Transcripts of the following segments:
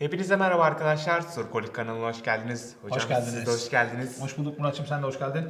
Hepinize merhaba arkadaşlar. Surkolik kanalına hoş geldiniz. Hocam Hoş geldiniz. siz de hoş geldiniz. Hoş bulduk Muratçım sen de hoş geldin.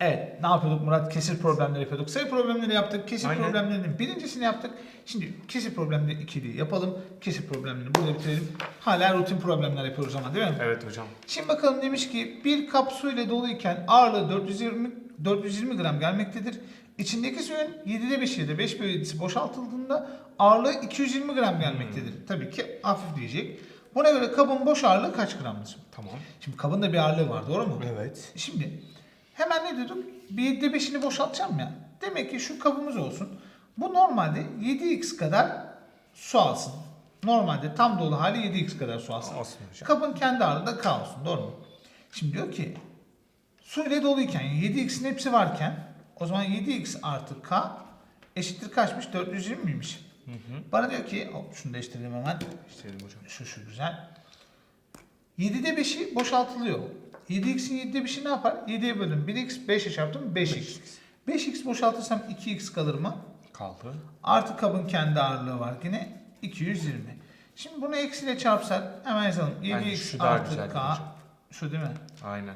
Evet ne yapıyorduk Murat? Kesir problemleri yapıyorduk. Sayı problemleri yaptık. Kesir Aynen. problemlerinin birincisini yaptık. Şimdi kesir problemleri ikili yapalım. Kesir problemlerini burada bitirelim. Hala rutin problemler yapıyoruz ama değil mi? Evet hocam. Şimdi bakalım demiş ki bir kap su ile doluyken ağırlığı 420 420 gram gelmektedir. İçindeki suyun 7'de 5 ya da 5 bölü 7'si boşaltıldığında ağırlığı 220 gram gelmektedir. Tabii ki hafifleyecek. Buna göre kabın boş ağırlığı kaç gramdır? Tamam. Şimdi kabın da bir ağırlığı var doğru mu? Evet. Şimdi hemen ne diyorduk? Bir 7'de 5'ini boşaltacağım ya. Demek ki şu kabımız olsun. Bu normalde 7x kadar su alsın. Normalde tam dolu hali 7x kadar su alsın. Olsun hocam. Kabın kendi ağırlığı da K olsun. Doğru mu? Şimdi diyor ki su ile doluyken yani 7x'in hepsi varken o zaman 7x artı K eşittir kaçmış? 420 miymiş? Bana diyor ki hop şunu değiştirelim hemen. İşte hocam. Şu şu güzel. 7'de 5'i boşaltılıyor. 7x'in 7'de 5'i ne yapar? 7'ye bölün 1x, 5'e çarptım 5x. 5x boşaltırsam 2x kalır mı? Kaldı. Artı kabın kendi ağırlığı var yine 220. Şimdi bunu eksiyle çarpsak hemen yazalım. Bence 7x şu daha artı k. Şu değil mi? Aynen.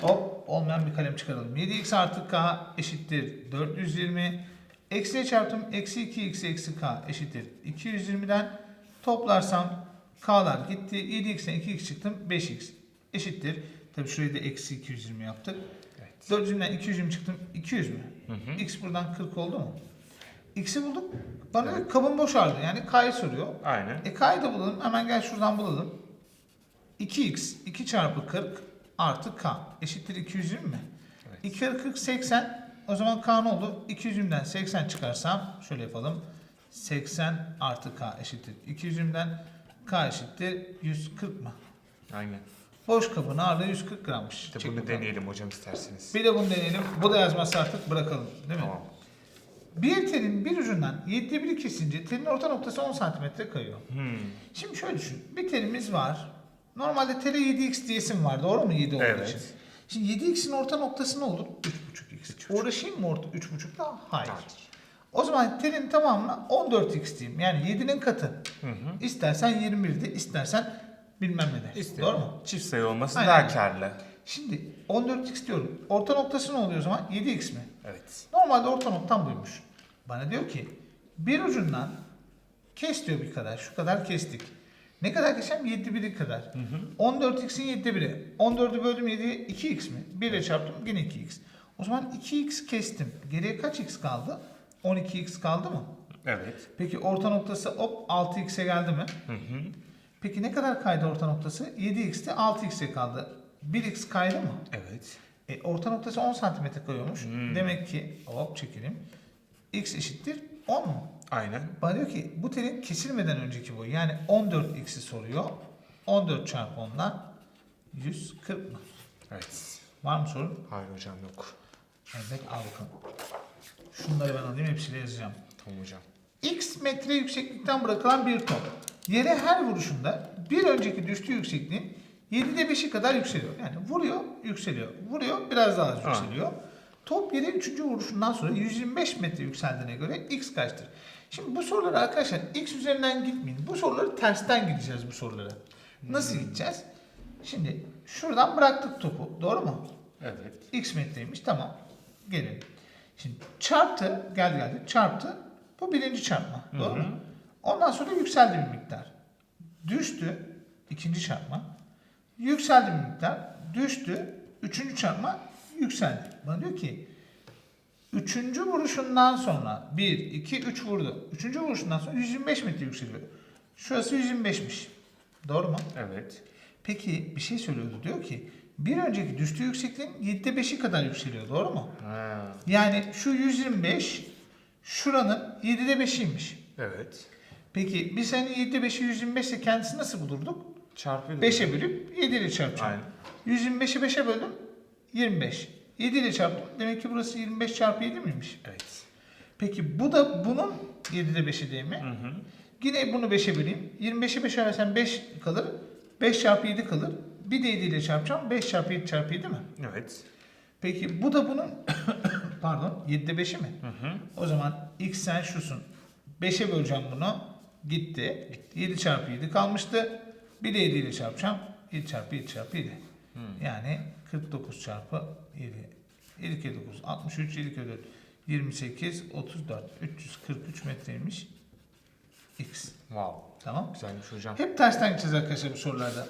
Hop olmayan bir kalem çıkaralım. 7x artı k eşittir 420. Eksiye çarptım. Eksi 2x eksi k eşittir 220'den toplarsam k'lar gitti. 7x'ten 2x çıktım. 5x eşittir. Tabii şurayı da eksi 220 yaptık. Evet. 420'den 220 çıktım. 200 mü? Hı hı. X buradan 40 oldu mu? X'i bulduk. Bana ki kabın boşaldı. Yani K'yı soruyor. Aynen. E K'yı da bulalım. Hemen gel şuradan bulalım. 2x 2 çarpı 40 artı K eşittir 220 mi? Evet. 2 kere 40 80. O zaman K ne oldu? 220'den 80 çıkarsam şöyle yapalım. 80 artı K eşittir. 220'den K eşittir 140 mı? Aynen. Boş kabın ağırlığı 140 grammış. İşte Çek bunu bakalım. deneyelim hocam isterseniz. Bir de bunu deneyelim. Bu da yazmazsa artık bırakalım. Değil mi? Tamam. Bir telin bir ucundan 7'de 1 kesince telin orta noktası 10 cm kayıyor. Hmm. Şimdi şöyle düşün. Bir telimiz var. Normalde tele 7x diyesim var. Doğru mu 7 olduğu Evet. için? Şimdi 7x'in orta noktası ne olur? 3.5x. Uğraşayım mı orta 3.5'la? Hayır. Hayır. O zaman telin tamamına 14x diyeyim. Yani 7'nin katı. Hı hı. İstersen 21 de, istersen bilmem ne de. İşte Doğru mu? Çift sayı olması Aynen. daha karlı. Şimdi 14x diyorum. Orta noktası ne oluyor o zaman? 7x mi? Evet. Normalde orta noktam buymuş. Bana diyor ki bir ucundan kes diyor bir kadar. Şu kadar kestik. Ne kadar keseceğim? 7 biri kadar. 14x'in 7 biri. 14'ü böldüm 7'ye 2x mi? 1 ile çarptım yine 2x. O zaman 2x kestim. Geriye kaç x kaldı? 12x kaldı mı? Evet. Peki orta noktası hop 6x'e geldi mi? Hı hı. Peki ne kadar kaydı orta noktası? 7x'te 6x'e kaldı. 1x kaydı mı? Evet. E, orta noktası 10 santimetre kayıyormuş. Hmm. Demek ki hop çekelim. X eşittir 10 mu? Aynen. Bana diyor ki bu telin kesilmeden önceki boyu yani 14x'i soruyor. 14 çarpı 10'dan 140 mı? Evet. Var mı sorun? Hayır hocam yok. Evet al bakalım. Şunları ben alayım hepsini yazacağım. Tamam hocam. X metre yükseklikten bırakılan bir top. Yere her vuruşunda bir önceki düştüğü yüksekliğin 7'de 5'i kadar yükseliyor. Yani vuruyor, yükseliyor. Vuruyor, biraz daha az Ha. yükseliyor. Top yere 3. vuruşundan sonra 125 metre yükseldiğine göre X kaçtır? Şimdi bu soruları arkadaşlar X üzerinden gitmeyin. Bu soruları tersten gideceğiz bu sorulara. Nasıl gideceğiz? Şimdi şuradan bıraktık topu. Doğru mu? Evet. X metreymiş. Tamam. Gelelim. Şimdi çarptı. Geldi geldi. Çarptı. Bu birinci çarpma. Doğru mu? Ondan sonra yükseldi bir miktar. Düştü. ikinci çarpma. Yükseldi bir miktar. Düştü. Üçüncü çarpma. Yükseldi. Bana diyor ki üçüncü vuruşundan sonra bir, iki, üç vurdu. Üçüncü vuruşundan sonra 125 metre yükseliyor. Şurası 125'miş. Doğru mu? Evet. Peki bir şey söylüyordu. Diyor ki bir önceki düştüğü yüksekliğin 7'de 5'i kadar yükseliyor. Doğru mu? Ha. Yani şu 125 şuranın 7'de 5'iymiş. Evet. Peki biz hani 7'de 5'i 125 ise kendisi nasıl bulurduk? Çarpı 5'e bölüp 7 ile çarpacağım. Aynen. 125'i 5'e böldüm 25. 7 ile çarptım. Demek ki burası 25 çarpı 7 miymiş? Evet. Peki bu da bunun 7'de 5'i değil mi? Hı hı. Yine bunu 5'e böleyim. 25'i 5'e versem 5 kalır. 5 çarpı 7 kalır. Bir de 7 ile çarpacağım. 5 çarpı 7 çarpı 7 mi? Evet. Peki bu da bunun pardon 7'de 5'i mi? Hı hı. O zaman x sen şusun. 5'e böleceğim bunu. Gitti. 7 çarpı 7 kalmıştı. Bir de 7 ile çarpacağım. 7 çarpı 7 çarpı 7. Yani 49 çarpı 7. 7 kere 9. 63, 7 kere 4. 28, 34. 343 metreymiş. X. Wow. Tamam. Güzelmiş hocam. Hep tersten gideceğiz arkadaşlar bu sorularda.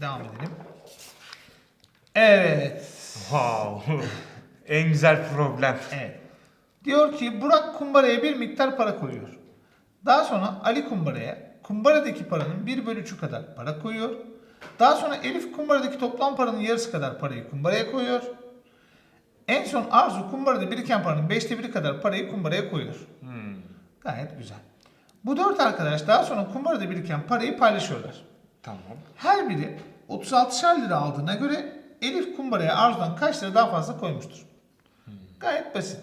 Devam edelim. Evet. Wow. en güzel problem. Evet. Diyor ki Burak kumbaraya bir miktar para koyuyor. Daha sonra Ali kumbaraya kumbaradaki paranın 1 bölü 3'ü kadar para koyuyor. Daha sonra Elif kumbaradaki toplam paranın yarısı kadar parayı kumbaraya koyuyor. En son Arzu kumbarada biriken paranın 5'te 1'i kadar parayı kumbaraya koyuyor. Hmm. Gayet güzel. Bu dört arkadaş daha sonra kumbarada biriken parayı paylaşıyorlar. Tamam. Her biri 36'şer lira aldığına göre Elif kumbaraya Arzu'dan kaç lira daha fazla koymuştur? Gayet basit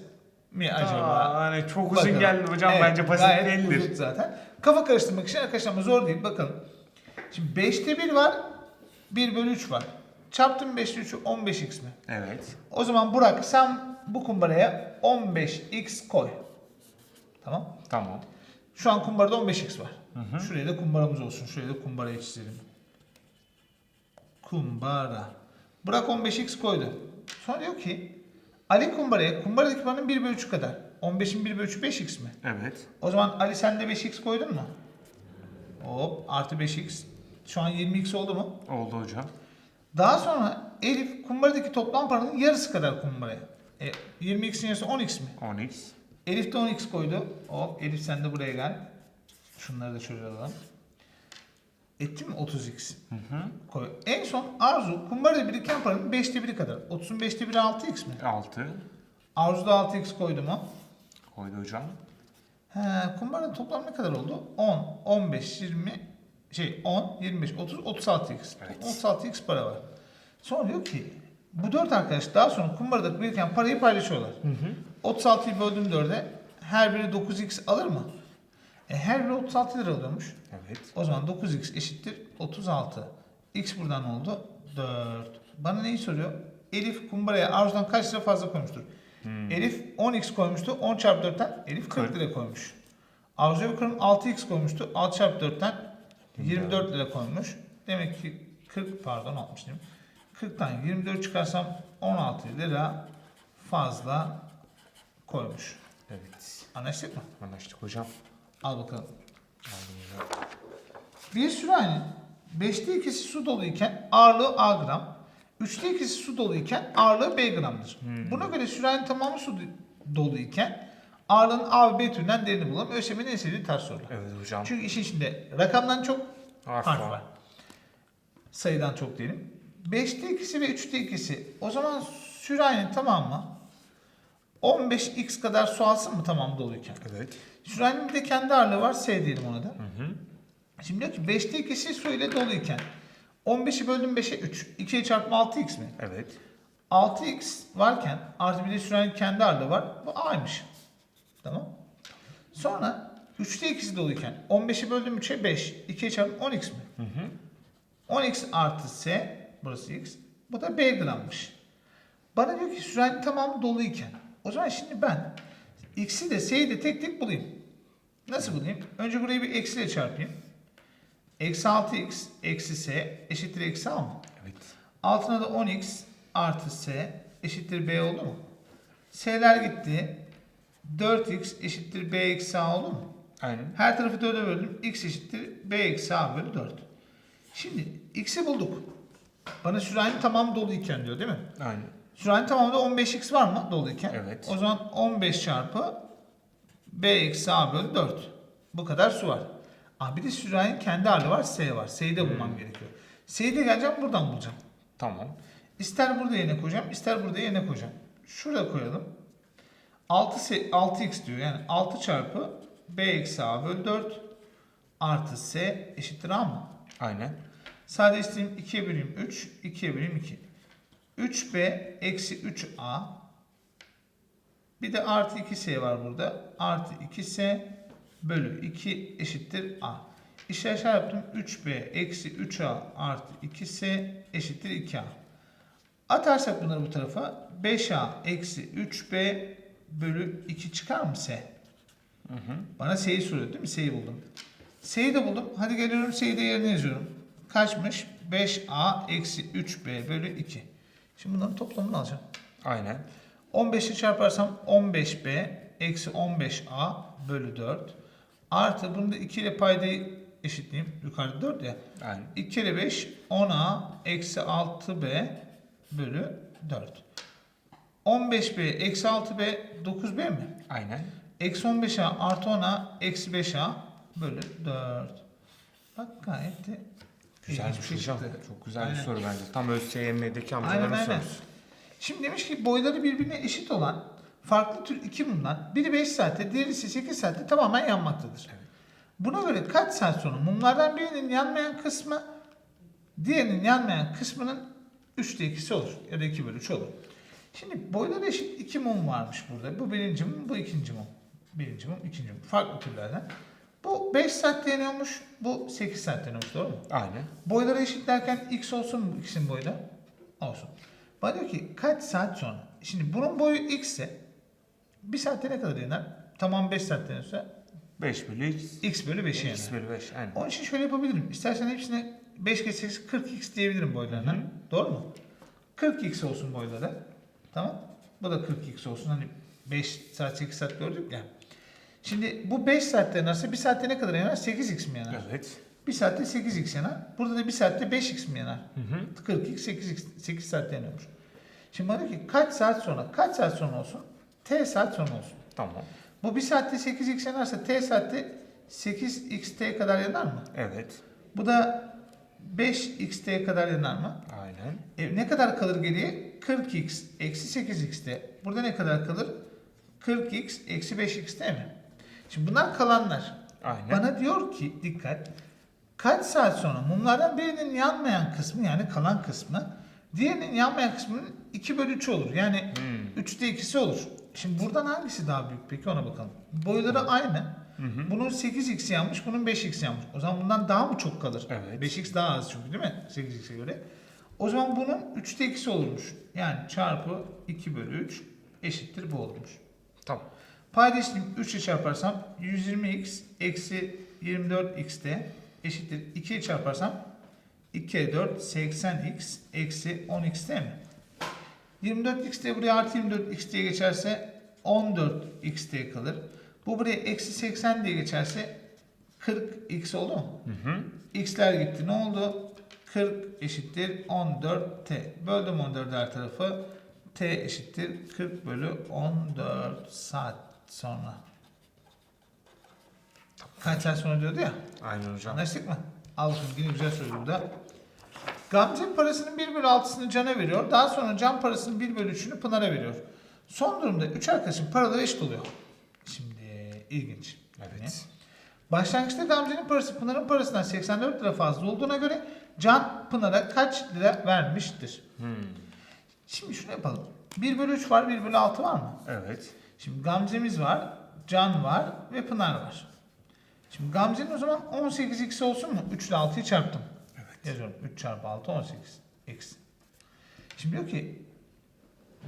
mi acaba? Aa, hani çok uzun Bakalım. geldi hocam Evet, bence basit gayet değildir. uzun zaten. Kafa karıştırmak için arkadaşlar ama zor değil. Bakalım. Şimdi 5'te 1 var. 1 bölü 3 var. Çarptım 5'te 3'ü 15x mi? Evet. O zaman Burak sen bu kumbaraya 15x koy. Tamam. Tamam. Şu an kumbarada 15x var. Şuraya da kumbaramız olsun. Şuraya da kumbarayı çizelim. Kumbara. Burak 15x koydu. Sonra diyor ki Ali kumbaraya kumbaradaki paranın 1 bölü 3'ü kadar. 15'in 1 bölü 3'ü 5x mi? Evet. O zaman Ali sen de 5x koydun mu? Hop artı 5x. Şu an 20x oldu mu? Oldu hocam. Daha sonra Elif kumbaradaki toplam paranın yarısı kadar kumbaraya. E, 20x'in yarısı 10x mi? 10x. Elif de 10x koydu. Hop Elif sen de buraya gel. Şunları da şöyle alalım. Etti mi 30x? Hı hı. Koy. En son Arzu kumbarada biriken paranın 5'te 1'i kadar. 30'un 5'te 1'i 6x mi? 6. Arzu da 6x koydu mu? Koydu hocam. He, kumbaranın toplam ne kadar oldu? 10, 15, 20, şey 10, 25, 30, 36x. Evet. 36x para var. Sonra diyor ki bu dört arkadaş daha sonra kumbarada biriken parayı paylaşıyorlar. Hı hı. 36'yı böldüm 4'e her biri 9x alır mı? E, her biri 36 lira alıyormuş. Evet. O zaman 9x eşittir 36. X buradan oldu 4. Bana neyi soruyor? Elif kumbaraya Arzu'dan kaç lira fazla koymuştur? Elif 10x koymuştu. 10 çarpı 4'ten Elif 40 Kırk. lira koymuş. Arzu'ya bakalım 6x koymuştu. 6 çarpı 4'ten 24 lira koymuş. Demek ki 40 pardon 60 değil mi? 40'tan 24 çıkarsam 16 lira fazla koymuş. Evet. Anlaştık mı? Anlaştık hocam. Al bakalım. Aldım hocam. Bir sürahin 5'te ikisi su doluyken ağırlığı A gram, 3'te ikisi su doluyken ağırlığı B gramdır. Buna göre sürahin tamamı su doluyken ağırlığın A ve B türünden değerini bulalım. ÖSYM'nin en sevdiği tarz sorular. Evet hocam. Çünkü işin içinde rakamdan çok Harf harf var. Sayıdan çok diyelim. 5'te ikisi ve 3'te ikisi. O zaman sürahinin tamamı 15x kadar su alsın mı tamam doluyken? Evet. Bir de kendi ağırlığı var. S diyelim ona da. Hı hı. Şimdi diyor ki 5'te ikisi su ile doluyken 15'i böldüm 5'e 3. 2'ye çarpma 6x mi? Evet. 6x varken artı bir de sürenin kendi ağırlığı var. Bu a'ymış. Tamam. Sonra 3'te ikisi doluyken 15'i böldüm 3'e 5. 2'ye çarpma 10x mi? Hı hı. 10x artı s burası x. Bu da b grammış. Bana diyor ki sürenin tamamı doluyken. O zaman şimdi ben x'i de s'yi de tek tek bulayım. Nasıl bulayım? Önce burayı bir eksiyle çarpayım. Eksi 6x eksi s eşittir eksi a mı? Evet. Altına da 10x artı s eşittir b oldu mu? S'ler gitti. 4x eşittir b eksi a oldu mu? Aynen. Her tarafı 4'e böldüm. x eşittir b eksi a bölü 4. Şimdi x'i bulduk. Bana sürahin tamamı doluyken diyor değil mi? Aynen. Sürahin tamamında 15x var mı doluyken? Evet. O zaman 15 çarpı b eksi a bölü 4. Bu kadar su var. Aa, bir de sürahin kendi ağırlığı var s var. S'yi de bulmam gerekiyor. S'yi de geleceğim buradan bulacağım. Tamam. İster burada yerine koyacağım, ister burada yerine koyacağım. Şurada koyalım. 6 s 6x diyor. Yani 6 çarpı b eksi a bölü 4 artı s eşittir a mı? Aynen. Sadeleştireyim 2'ye böleyim 3, 2'ye böleyim 2. 3b eksi 3a bir de artı 2s var burada. Artı 2s bölü 2 eşittir a. İşler aşağı yaptım. 3b eksi 3a artı 2s eşittir 2a. Atarsak bunları bu tarafa 5a eksi 3b bölü 2 çıkar mı s? Hı hı. Bana s'yi soruyor değil mi? S'yi buldum. S'yi de buldum. Hadi geliyorum S'yi de yerine yazıyorum. kaçmış? 5a eksi 3b bölü 2. Şimdi bunların toplamını alacağım. Aynen. 15'i çarparsam 15b eksi 15a bölü 4. Artı bunu da 2 ile paydayı eşitleyeyim. Yukarıda 4 ya. Aynen. 2 kere 5 10a eksi 6b bölü 4. 15b eksi 6b 9b mi? Aynen. Eksi 15a artı 10a eksi 5a bölü 4. Bak gayet de Güzel bir şey çıktı. Çok güzel Aynen. bir soru bence. Tam ÖSYM'deki amcaların aynen. sorusu. Şimdi demiş ki boyları birbirine eşit olan farklı tür iki mumdan biri 5 saatte diğeri ise 8 saatte tamamen yanmaktadır. Buna göre kaç saat sonra mumlardan birinin yanmayan kısmı diğerinin yanmayan kısmının 3'te 2'si olur ya da 2 bölü 3 olur. Şimdi boyları eşit iki mum varmış burada. Bu birinci mum, bu ikinci mum. Birinci mum, ikinci mum. Farklı türlerden. Bu 5 saatte yanıyormuş, bu 8 saatte yanıyormuş doğru mu? Aynen. Boyları eşitlerken x olsun mu x'in boyu da? Olsun. Bana diyor ki kaç saat sonra? Şimdi bunun boyu x ise bir saatte ne kadar yanar? Tamam 5 saatte yanıyorsa 5 bölü x. x bölü 5'e yanar. X bölü 5. Aynen. Onun için şöyle yapabilirim. İstersen hepsine 5 kez 8 40x diyebilirim boylarına. Hı hı. Doğru mu? 40x olsun boyları. Tamam. Bu da 40x olsun. Hani 5 saat 8 saat gördük ya. Şimdi bu 5 saatte yanarsa 1 saatte ne kadar yanar? 8x mi yanar? Evet. 1 saatte 8x yanar. Burada da 1 saatte 5x mi yanar? Hı hı. 42 8 8 saat yanıyormuş. Şimdi bana diyor ki kaç saat sonra? Kaç saat sonra olsun? T saat sonra olsun. Tamam. Bu 1 saatte 8x yanarsa T saatte 8xt kadar yanar mı? Evet. Bu da 5xt kadar yanar mı? Aynen. E, ne kadar kalır geriye? 40x eksi 8x'te. Burada ne kadar kalır? 40x eksi 5x değil mi? Şimdi bunlar kalanlar. Aynen. Bana diyor ki dikkat. Kaç saat sonra mumlardan birinin yanmayan kısmı yani kalan kısmı diğerinin yanmayan kısmının 2 bölü 3 olur. Yani Hmm. 3'te 2'si olur. Şimdi buradan hangisi daha büyük peki ona bakalım. Boyları aynı. Hı hı. Bunun 8x yanmış, bunun 5x yanmış. O zaman bundan daha mı çok kalır? Evet. 5x daha az çünkü değil mi? 8x'e göre. O zaman bunun 3'te 2'si olurmuş. Yani çarpı 2 bölü 3 eşittir bu olurmuş. Tamam. Payda işlemi 3 ile çarparsam 120x eksi 24x de eşittir 2 ile çarparsam 2 kere 4 80x eksi 10x değil mi? 24x de buraya artı 24x diye geçerse 14x diye kalır. Bu buraya eksi 80 diye geçerse 40x oldu mu? Hı hı. X'ler gitti. Ne oldu? 40 eşittir 14t. Böldüm 14 her tarafı. T eşittir 40 bölü 14 saat sonra. Kaç saat sonra diyordu ya? Aynen hocam. Anlaştık mı? Al bakayım yine güzel soru burada. Gamze parasının 1 bölü 6'sını Can'a veriyor. Daha sonra Can parasının 1 bölü 3'ünü Pınar'a veriyor. Son durumda 3 arkadaşın paraları eşit oluyor. Şimdi ilginç. Evet. Başlangıçta Gamze'nin parası Pınar'ın parasından 84 lira fazla olduğuna göre Can Pınar'a kaç lira vermiştir? Hmm. Şimdi şunu yapalım. 1 bölü 3 var, 1 bölü 6 var mı? Evet. Şimdi Gamze'miz var, Can var ve Pınar var. Şimdi Gamze'nin o zaman 18x olsun mu? 3 ile 6'yı çarptım. Evet. Yazıyorum 3 çarpı 6 18 x. Şimdi diyor ki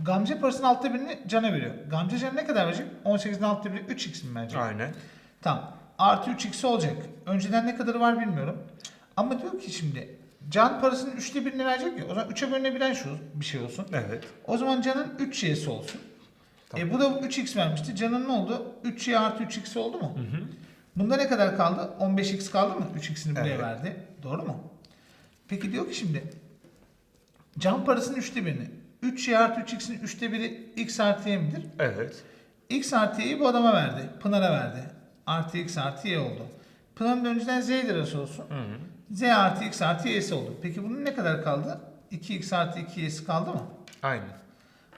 Gamze parasının altta birini Can'a veriyor. Gamze Can'a ne kadar verecek? 18'in altta biri 3x mi verecek? Aynen. Tamam. Artı 3x olacak. Önceden ne kadarı var bilmiyorum. Ama diyor ki şimdi Can parasının üçte birini verecek ya. O zaman 3'e bölünebilen şu bir şey olsun. Evet. O zaman Can'ın 3 y'si olsun. Tamam. E bu da 3x vermişti. Can'ın ne oldu? 3y artı 3x oldu mu? Hı hı. Bunda ne kadar kaldı? 15x kaldı mı? 3x'ini buraya Evet. verdi. Doğru mu? Peki diyor ki şimdi Can parasının üçte birini 3y artı 3x'in üçte biri x artı y midir? Evet. X artı y'yi bu adama verdi. Pınar'a verdi. Artı x artı y oldu. Pınar'ın önceden z lirası olsun. Hı hı. z artı x artı y'si oldu. Peki bunun ne kadar kaldı? 2x artı 2y'si kaldı mı? Aynen.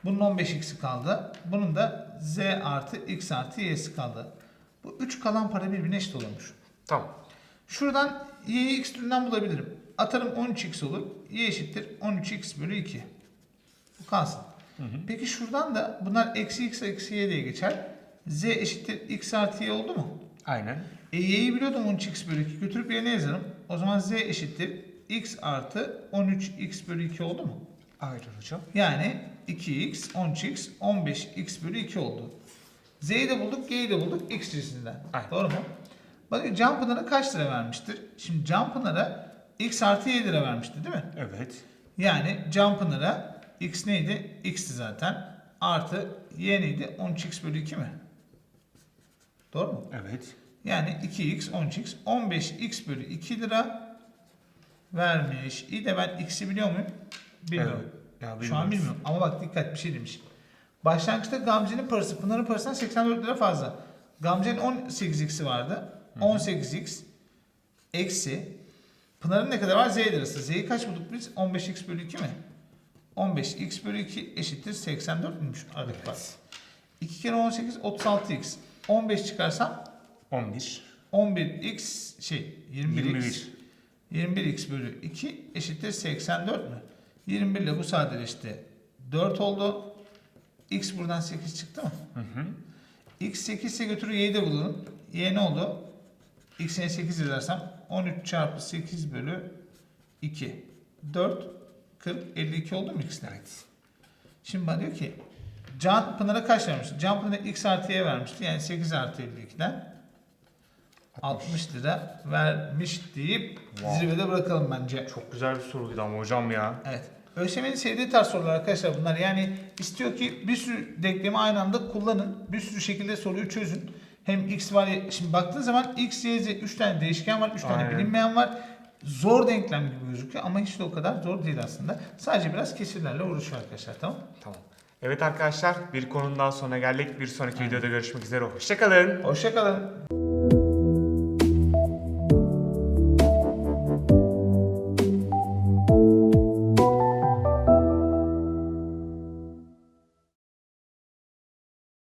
Bunun 15x'i kaldı. Bunun da z artı x artı y'si kaldı. Bu üç kalan para birbirine eşit oluyormuş. Tamam. Şuradan y'yi x türünden bulabilirim. Atarım 13x olur. y eşittir 13x bölü 2. Bu kalsın. Hı hı. Peki şuradan da bunlar eksi x eksi y diye geçer. z eşittir x artı y oldu mu? Aynen. E y'yi biliyordum 13x bölü 2. Götürüp yerine yazarım. O zaman z eşittir x artı 13x bölü 2 oldu mu? Aynen hocam. Yani 2x, 13x, 15x bölü 2 oldu. Z'yi de bulduk, G'yi de bulduk x cinsinden. Aynen. Doğru mu? Bakın Can Pınar'a kaç lira vermiştir? Şimdi Can Pınar'a x artı y lira vermişti değil mi? Evet. Yani Can Pınar'a x neydi? x'ti zaten. Artı y neydi? 13x bölü 2 mi? Doğru mu? Evet. Yani 2x 13x 15x bölü 2 lira vermiş. İyi de ben x'i biliyor muyum? Bilmiyorum. Ya Şu an bilmiyoruz. bilmiyorum ama bak dikkat bir şey demiş. Başlangıçta Gamze'nin parası Pınar'ın parasından 84 lira fazla. Gamze'nin 18x'i vardı. 18x eksi Pınar'ın ne kadar var? Z lirası. Z'yi kaç bulduk biz? 15x bölü 2 mi? 15x bölü 2 eşittir 84 müymüş aradaki fark? 2 kere 18 36x. 15 çıkarsam 11. 11x şey 21x 21. 21x bölü 2 eşittir 84 mü? 21 ile bu sadeleşti. 4 oldu. x buradan 8 çıktı mı? Hı hı. x 8 ise götürür y'yi de bulalım. y ne oldu? x'e 8 yazarsam 13 çarpı 8 bölü 2. 4 40 52 oldu mu x'ler? Evet. Şimdi bana diyor ki Can Pınar'a kaç vermişti? Can Pınar'a x artı y vermişti. Yani 8 artı 52'den 60 lira vermiş deyip Wow. zirvede bırakalım bence. Çok güzel bir soruydu ama hocam ya. Evet. ÖSYM'nin sevdiği tarz sorular arkadaşlar bunlar. Yani istiyor ki bir sürü denklemi aynı anda kullanın. Bir sürü şekilde soruyu çözün. Hem x var ya, şimdi baktığın zaman x, y, z 3 tane değişken var, 3 tane Aynen. bilinmeyen var. Zor denklem gibi gözüküyor ama hiç de o kadar zor değil aslında. Sadece biraz kesirlerle uğraşıyor arkadaşlar tamam Tamam. Evet arkadaşlar bir konunun daha sonuna geldik. Bir sonraki videoda görüşmek üzere. Hoşçakalın. Hoşçakalın.